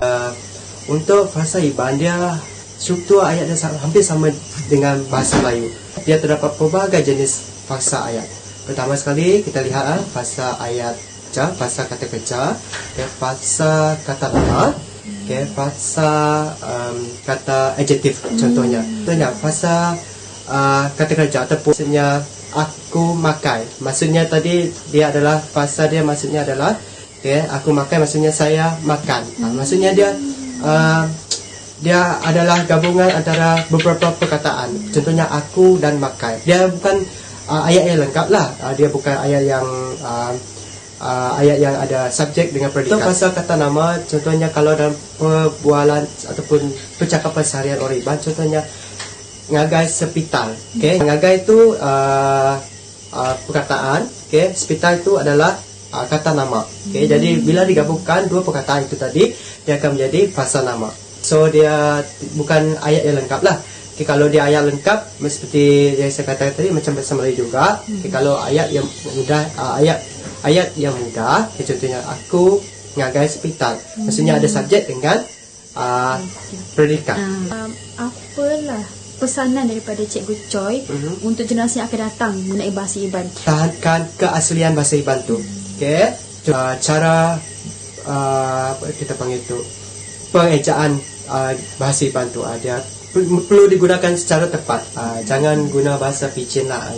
Uh, untuk bahasa Iban dia struktur ayat dia hampir sama dengan bahasa Melayu. Dia terdapat pelbagai jenis bahasa ayat. Pertama sekali kita lihat ah, bahasa ayat ja, bahasa kata kerja, okay, bahasa kata nama, okay, bahasa um, kata adjektif contohnya. Contohnya bahasa uh, kata kerja ataupun maksudnya aku makan. Maksudnya tadi dia adalah bahasa dia maksudnya adalah okay, aku makan maksudnya saya makan. Uh, maksudnya dia uh, dia adalah gabungan antara beberapa perkataan. Contohnya aku dan makan. Dia bukan uh, ayat yang lengkap lah. Uh, dia bukan ayat yang uh, uh, ayat yang ada subjek dengan predikat. Untuk pasal kata nama, contohnya kalau dalam perbualan ataupun percakapan seharian orang Iban, contohnya ngagai sepital. Okay? Ngagai itu uh, uh, perkataan, okay? sepital itu adalah uh, kata nama. Okay? Jadi bila digabungkan dua perkataan itu tadi, dia akan menjadi bahasa nama. So dia bukan ayat yang lengkap lah. Okay, kalau dia ayat lengkap, seperti yang saya katakan tadi macam bahasa Melayu juga. Okay, kalau ayat yang mudah, uh, ayat ayat yang mudah, okay, contohnya aku ngagai sepital. Maksudnya ada subjek dengan uh, predikat. Um, apalah pesanan daripada Cikgu Choi Mhm. untuk generasi yang akan datang mengenai bahasa Iban. tahankan keaslian bahasa Iban tu. Okey. Uh, cara uh, apa kita panggil tu pengejaan uh, bahasa Iban tu uh, dia per- perlu digunakan secara tepat. Uh, jangan guna bahasa pidgin lah.